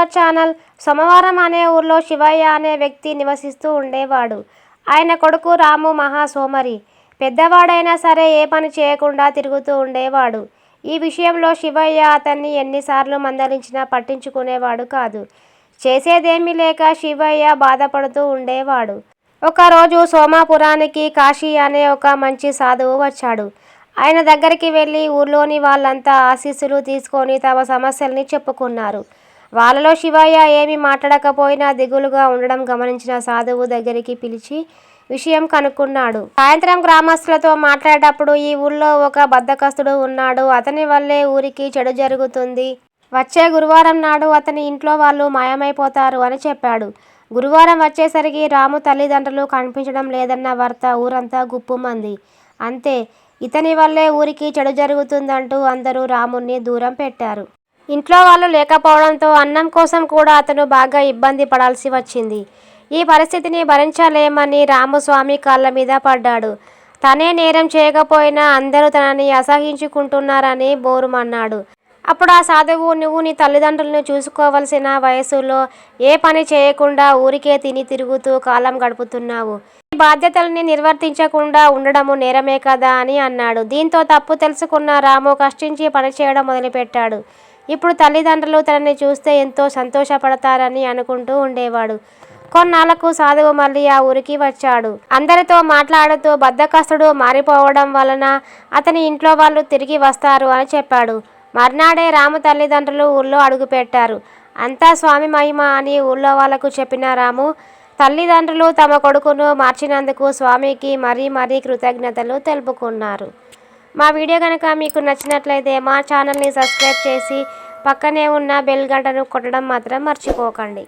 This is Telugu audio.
అవర్ ఛానల్ సోమవారం అనే ఊర్లో శివయ్య అనే వ్యక్తి నివసిస్తూ ఉండేవాడు. ఆయన కొడుకు రాము మహా సోమరి పెద్దవాడైనా సరే ఏ పని చేయకుండా తిరుగుతూ ఉండేవాడు. ఈ విషయంలో శివయ్య అతన్ని ఎన్నిసార్లు మందలించినా పట్టించుకునేవాడు కాదు. చేసేదేమీ లేక శివయ్య బాధపడుతూ ఉండేవాడు. ఒకరోజు సోమాపురానికి కాశీ అనే ఒక మంచి సాధువు వచ్చాడు. ఆయన దగ్గరికి వెళ్ళి ఊర్లోని వాళ్ళంతా ఆశీస్సులు తీసుకొని తమ సమస్యల్ని చెప్పుకున్నారు. వాళ్ళలో శివయ్య ఏమీ మాట్లాడకపోయినా దిగులుగా ఉండడం గమనించిన సాధువు దగ్గరికి పిలిచి విషయం కనుక్కున్నాడు. సాయంత్రం గ్రామస్తులతో మాట్లాడేటప్పుడు ఈ ఊళ్ళో ఒక బద్దకస్తుడు ఉన్నాడు. అతని వల్లే ఊరికి చెడు జరుగుతుంది. వచ్చే గురువారం నాడు అతని ఇంట్లో వాళ్ళు మాయమైపోతారు అని చెప్పాడు. గురువారం వచ్చేసరికి రాము తల్లిదండ్రులు కనిపించడం లేదన్న వార్త ఊరంతా గుప్పుమంది. అంతే ఇతని వల్లే ఊరికి చెడు జరుగుతుందంటూ అందరూ రాముణ్ణి దూరం పెట్టారు. ఇంట్లో వాళ్ళు లేకపోవడంతో అన్నం కోసం కూడా అతను బాగా ఇబ్బంది పడాల్సి వచ్చింది. ఈ పరిస్థితిని భరించలేమని రామస్వామి కాళ్ళ మీద పడ్డాడు. తనే నేరం చేయకపోయినా అందరూ తనని అసహించుకుంటున్నారని బోరుమన్నాడు. అప్పుడు ఆ సాధువు నువ్వు నీ తల్లిదండ్రులను చూసుకోవలసిన వయసులో ఏ పని చేయకుండా ఊరికే తిని తిరుగుతూ కాలం గడుపుతున్నావు. ఈ బాధ్యతల్ని నిర్వర్తించకుండా ఉండడము నేరమే కదా అని అన్నాడు. దీంతో తప్పు తెలుసుకున్న రాము కష్టించి పనిచేయడం మొదలుపెట్టాడు. ఇప్పుడు తల్లిదండ్రులు తనని చూస్తే ఎంతో సంతోషపడతారని అనుకుంటూ ఉండేవాడు. కొన్నాళ్ళకు సాధువు మళ్ళీ ఆ ఊరికి వచ్చాడు. అందరితో మాట్లాడుతూ బద్దకస్తుడు మారిపోవడం వలన అతని ఇంట్లో వాళ్ళు తిరిగి వస్తారు అని చెప్పాడు. మర్నాడే రాము తల్లిదండ్రులు ఊళ్ళో అడుగుపెట్టారు అంతా స్వామి మహిమ అని ఊళ్ళో వాళ్ళకు చెప్పిన రాము తల్లిదండ్రులు తమ కొడుకును మార్చినందుకు స్వామికి మరీ మరీ కృతజ్ఞతలు తెలుపుకున్నారు. మా వీడియో కనుక మీకు నచ్చినట్లయితే మా ఛానల్ని సబ్స్క్రైబ్ చేసి పక్కనే ఉన్న బెల్ గంటను కొట్టడం మాత్రం మర్చిపోకండి.